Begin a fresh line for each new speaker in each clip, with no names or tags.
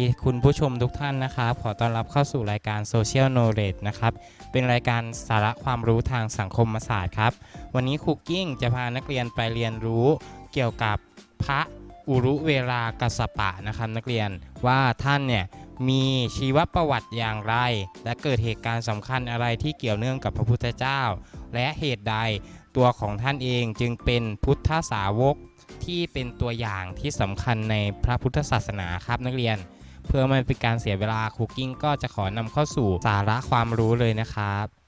ดีคุณผู้ชมทุกท่านนะครับ ขอต้อนรับเข้าสู่รายการ Social Knowledge นะครับ เป็นรายการสาระความรู้ทางสังคมศาสตร์ครับ วันนี้คุกกิ้งจะพานักเรียนไปเรียนรู้เกี่ยวกับพระอุรุเวลากัสปะนะครับนักเรียนว่าท่านเนี่ยมีชีวประวัติอย่างไร และเกิดเหตุการณ์สำคัญอะไรที่เกี่ยวเนื่องกับพระพุทธเจ้า และเหตุใดตัวของท่านเองจึงเป็นพุทธสาวกที่เป็นตัวอย่างที่สำคัญในพระพุทธศาสนาครับนักเรียน เพื่อไม่เป็นการเสียเวลาคุกกิ้งก็จะขอนำเข้าสู่สาระความรู้เลยนะครับ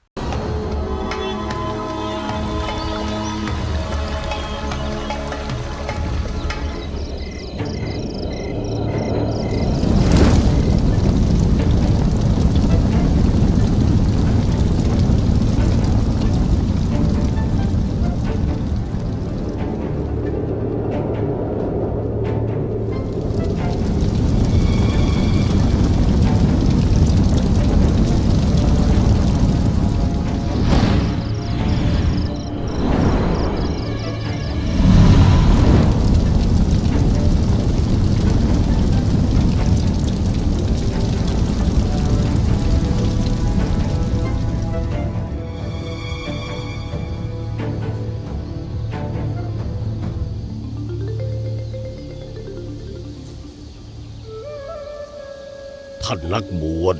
ท่านนักบวช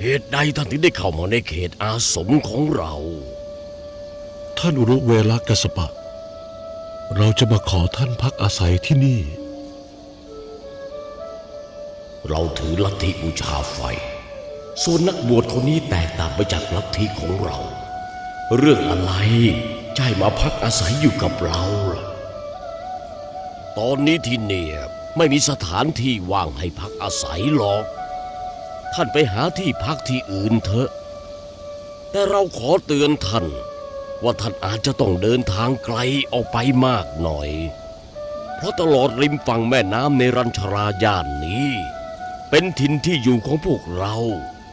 เหตุใดท่านถึงได้เข้ามาในเขตอาสมของเรา
ท่านอุรุเวลกัสปะ เราจะมาขอท่านพักอาศัยที่นี่
เราถือลัทธิบูชาไฟ ส่วนนักบวชคนนี้แตกต่างไปจากลัทธิของเรา เรื่องอะไรใช่มาพักอาศัยอยู่กับเราล่ะ ตอนนี้ที่เนี่ยไม่มีสถานที่ว่างให้พักอาศัยหรอก ท่านไปหาที่พักที่อื่นเถอะ แต่เราขอเตือนท่าน ว่าท่านอาจจะต้องเดินทางไกลออกไปมากหน่อย เพราะตลอดริมฝั่งแม่น้ำในรัญชราย่านนี้ เป็นถิ่นที่อยู่ของพวกเรา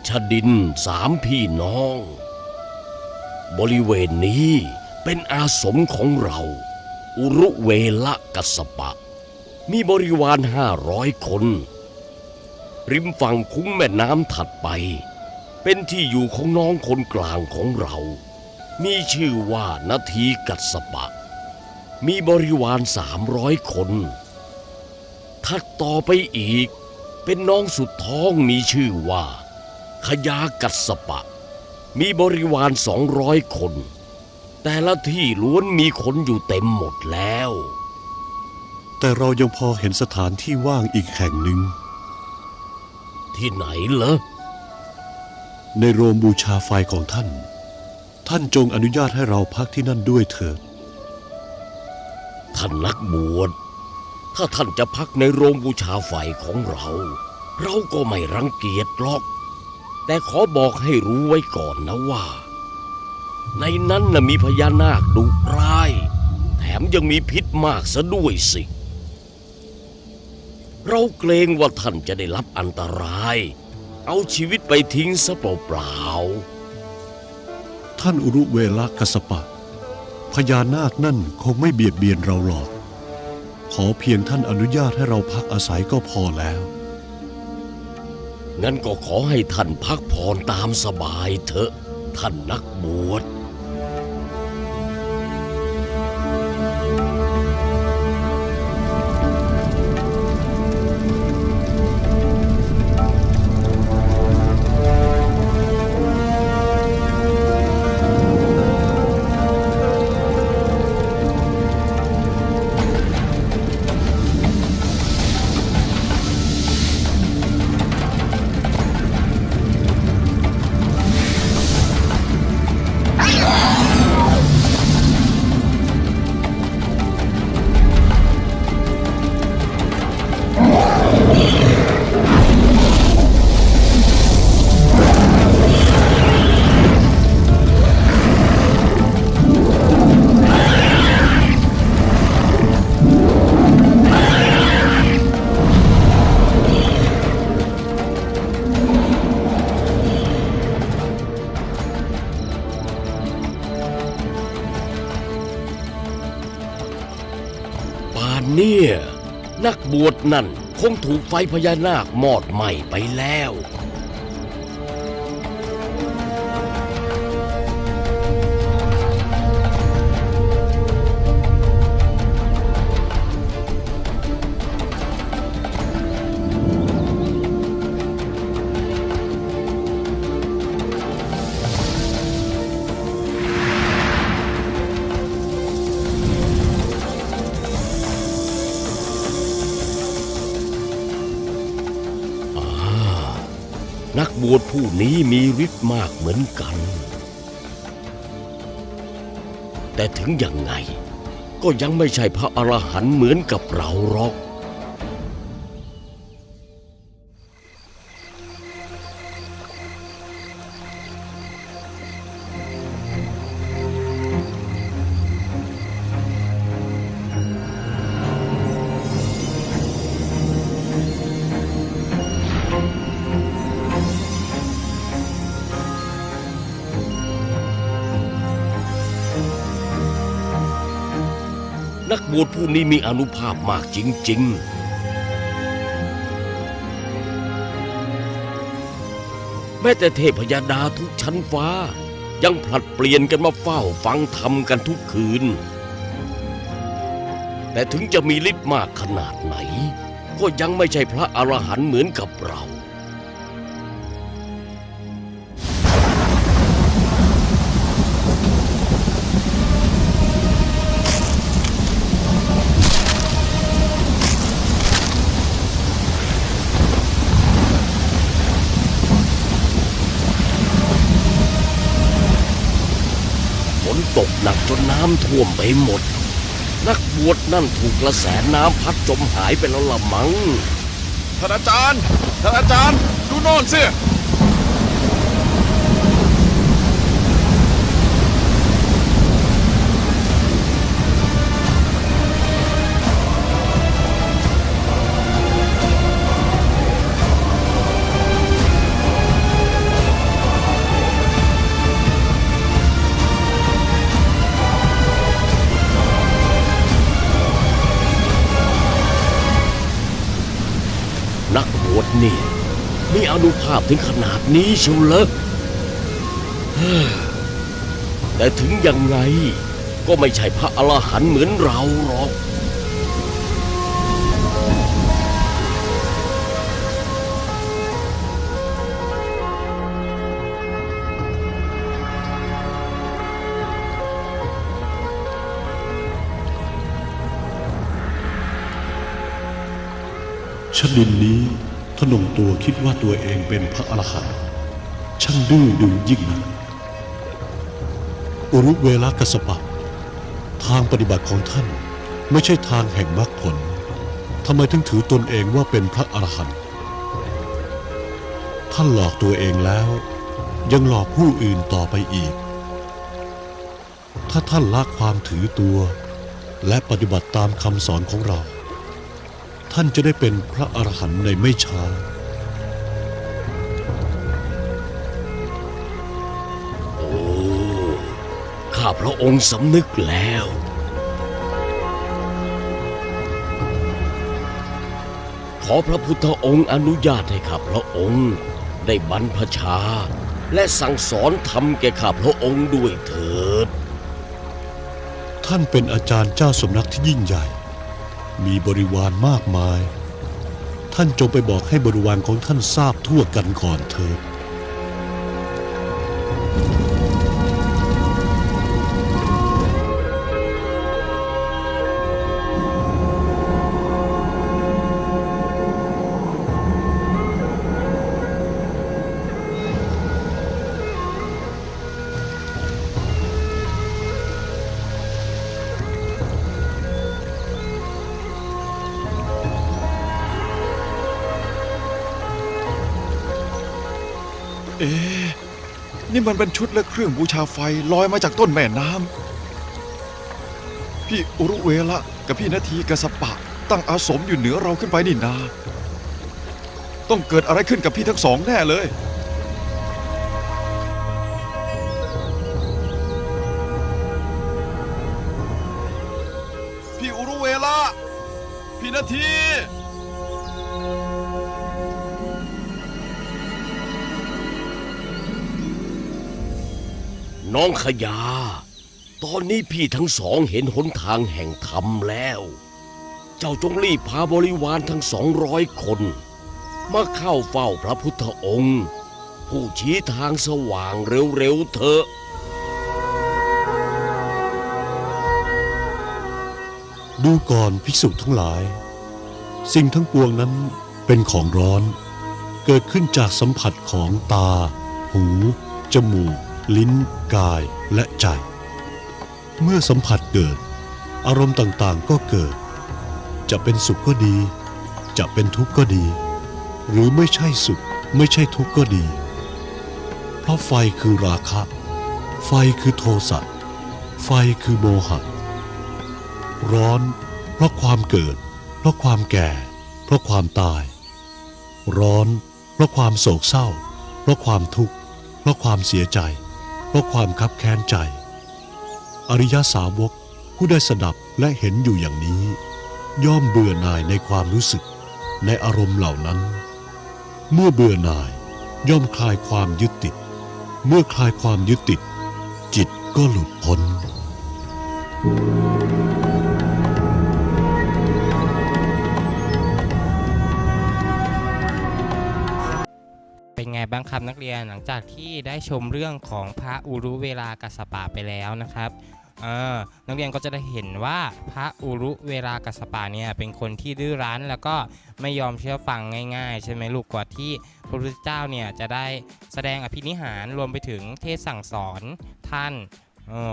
ชดินสามพี่น้อง บริเวณนี้เป็นอาสมของเรา อุรุเวละกัสสปะ มีบริวารห้าร้อยคน ริมฝั่งคุ้งแม่น้ำถัดไป เป็นที่อยู่ของน้องคนกลางของเรา มีชื่อว่านาทีกัสสปะ มีบริวารสามร้อยคนถัดต่อไปอีก เป็นน้องสุดท้องมีชื่อว่า ขยากัสปะ มีบริวารสองร้อยคน แต่ละที่ล้วนมีคนอยู่เต็มหมดแล้ว
แต่เรายังพอเห็นสถานที่ว่างอีกแห่งหนึ่ง
ที่ไหนเหรอ
ในโรงบูชาไฟของท่าน ท่านจงอนุญาตให้เราพักที่นั่นด้วยเถิด
ท่านนักบวช ถ้าท่านจะพักในโรงบูชาไฟของเรา เราก็ไม่รังเกียจหรอก แต่ขอบอกให้รู้ไว้ก่อนนะว่า ในนั้นน่ะมีพญานาคดุร้าย แถมยังมีพิษมากซะด้วยสิ เราเกรงว่าท่านจะได้รับอันตราย เอาชีวิตไปทิ้งซะเปล่าๆ
ท่านอุรุเวลกัสปะ พญานาคนั่นคงไม่เบียดเบียนเราหรอก ขอเพียงท่านอนุญาตให้เราพักอาศัยก็พอแล้ว
งั้นก็ขอให้ท่านพักผ่อนตามสบายเถอะ ท่านนักบวช วชนั่น คงถูกไฟพญานาคมอดไหม้ไปแล้ว นักบวชผู้นี้มีฤทธิ์มากเหมือนกัน แต่ถึงอย่างไงก็ยังไม่ใช่พระอรหันต์เหมือนกับเราหรอก กบวชผู้นี้มีอนุภาพมากจริง ๆแม้แต่เทพยดาทุกชั้นฟ้า ยังผลัดเปลี่ยนกันมาเฝ้าฟังธรรมกันทุกคืน แต่ถึงจะมีฤทธิ์มากขนาดไหน ก็ยังไม่ใช่พระอรหันต์เหมือนกับเรา ตกหนักจนน้ำท่วมไปหมด นักบวชนั่นถูกกระแสน้ำพัดจมหายไปแล้วละมัง้ง
ท่านอาจารย์ท่านอาจารย์ ดูโน่นสิ
ถึงขนาดนี้เชียวเหรอแต่ถึงยังไงก็ไม่ใช่พระอรหันต์เหมือนเราหรอก
ชนินนี้ ทนงตัวคิดว่าตัวเองเป็นพระอรหันต์ช่างดื้อดึงยิ่งนักอุรุเวลากัสปะ ทางปฏิบัติของท่านไม่ใช่ทางแห่งมรรคผลทำไมถึงถือตนเองว่าเป็นพระอรหันต์ท่านหลอกตัวเองแล้ว ยังหลอกผู้อื่นต่อไปอีก ถ้าท่านละความถือตัว และปฏิบัติตามคำสอนของเรา ท่านจะได้เป็นพระอรหันต์ในไม่ช้า
โอ้ ข้าพระองค์สำนึกแล้ว ขอพระพุทธองค์อนุญาตให้ข้าพระองค์ ได้บรรพชา และสั่งสอนธรรมแก่ข้าพระองค์ด้วยเถิด
ท่านเป็นอาจารย์เจ้าสำนักที่ยิ่งใหญ่ มีบริวารมากมาย ท่านจงไปบอกให้บริวารของท่านทราบทั่วกันก่อนเถิด
มันเป็นชุดและเครื่องบูชาไฟลอยมาจากต้นแม่น้ำพี่อุรุเวละกับพี่นาทีกบสปะ ตั้งอาสมอยู่เหนือเราขึ้นไปนี่นา ต้องเกิดอะไรขึ้นกับพี่ทั้งสองแน่เลยพี่อุรุเวละพี่นาที
น้องขยา ตอนนี้พี่ทั้งสองเห็นหนทางแห่งธรรมแล้ว เจ้าจงรีบพาบริวารทั้งสองร้อยคนมาเข้าเฝ้าพระพุทธองค์ ผู้ชี้ทางสว่างเร็วๆเถอะ
ดูก่อนภิกษุทั้งหลาย สิ่งทั้งปวงนั้นเป็นของร้อน เกิดขึ้นจากสัมผัสของตา หู จมูก ลิ้น กายและใจ เมื่อสัมผัสเกิด อารมณ์ต่างๆก็เกิด จะเป็นสุขก็ดี จะเป็นทุกข์ก็ดี หรือไม่ใช่สุขไม่ใช่ทุกข์ก็ดี เพราะไฟคือราคะ ไฟคือโทสะไฟคือโมหะ ร้อน เพราะความเกิด เพราะความแก่ เพราะความตาย ร้อน เพราะความโศกเศร้า เพราะความทุกข์ เพราะความเสียใจ ราะความคับแค้นใจ อริยสาวกผู้ได้สดับและเห็นอยู่อย่างนี้ ย่อมเบื่อหน่ายในความรู้สึกในอารมณ์เหล่านั้น เมื่อเบื่อหน่ายย่อมคลายความยึดติด เมื่อคลายความยึดติด จิตก็หลุดพ้น
เป็ บ้างครับนักเรียนหลังจากที่ได้ชมเรื่องของพระอุรุเวลากัสปะไปแล้วนะครับนักเรียนก็จะได้เห็นว่าพระอุรุเวลากัสปะเนี่ยเป็นคนที่ดื้อรั้น แล้วก็ไม่ยอมเชื่อฟังง่าย ๆ ใช่ไหมลูกกว่าที่พระพุทธเจ้าเนี่ยจะได้แสดงอภินิหารรวมไปถึงเทศสั่งสอนท่าน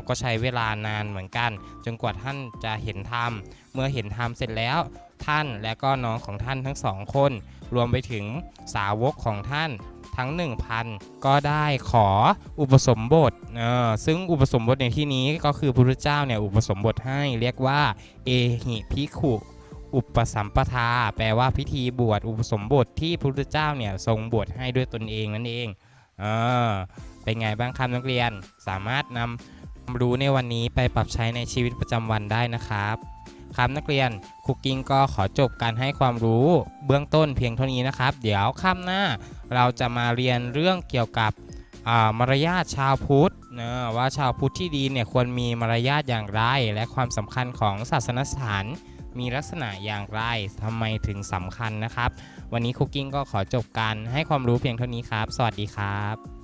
ก็ใช้เวลานานเหมือนกัน จนกว่าท่านจะเห็นธรรม เมื่อเห็นธรรมเสร็จแล้วท่านและก็น้องของท่านทั้งสองคน รวมไปถึงสาวกของท่าน ทั้ง 1,000 ก็ได้ขออุปสมบทเออซึ่งอุปสมบทในที่นี้ก็คือพระพุทธเจ้าเนี่ยอุปสมบทให้เรียกว่า เอหิภิขุอุปสัมปทา แปลว่าพิธีบวชอุปสมบทที่พระพุทธเจ้าเนี่ยทรงบวชให้ด้วยตนเองนั่นเองเออเป็นไงบ้างครับนักเรียนสามารถนำความรู้ในวันนี้ไปปรับใช้ในชีวิตประจำวันได้นะครับ ครับนักเรียนคุกกิ้งก็ขอจบการให้ความรู้เบื้องต้นเพียงเท่านี้นะครับ เดี๋ยวข้ามหน้าเราจะมาเรียนเรื่องเกี่ยวกับมารยาทชาวพุทธนะว่าชาวพุทธที่ดีเนี่ยควรมีมารยาทอย่างไร และความสำคัญของศาสนสถานมีลักษณะอย่างไรทำไมถึงสำคัญนะครับ วันนี้คุกกิ้งก็ขอจบการให้ความรู้เพียงเท่านี้ครับ สวัสดีครับ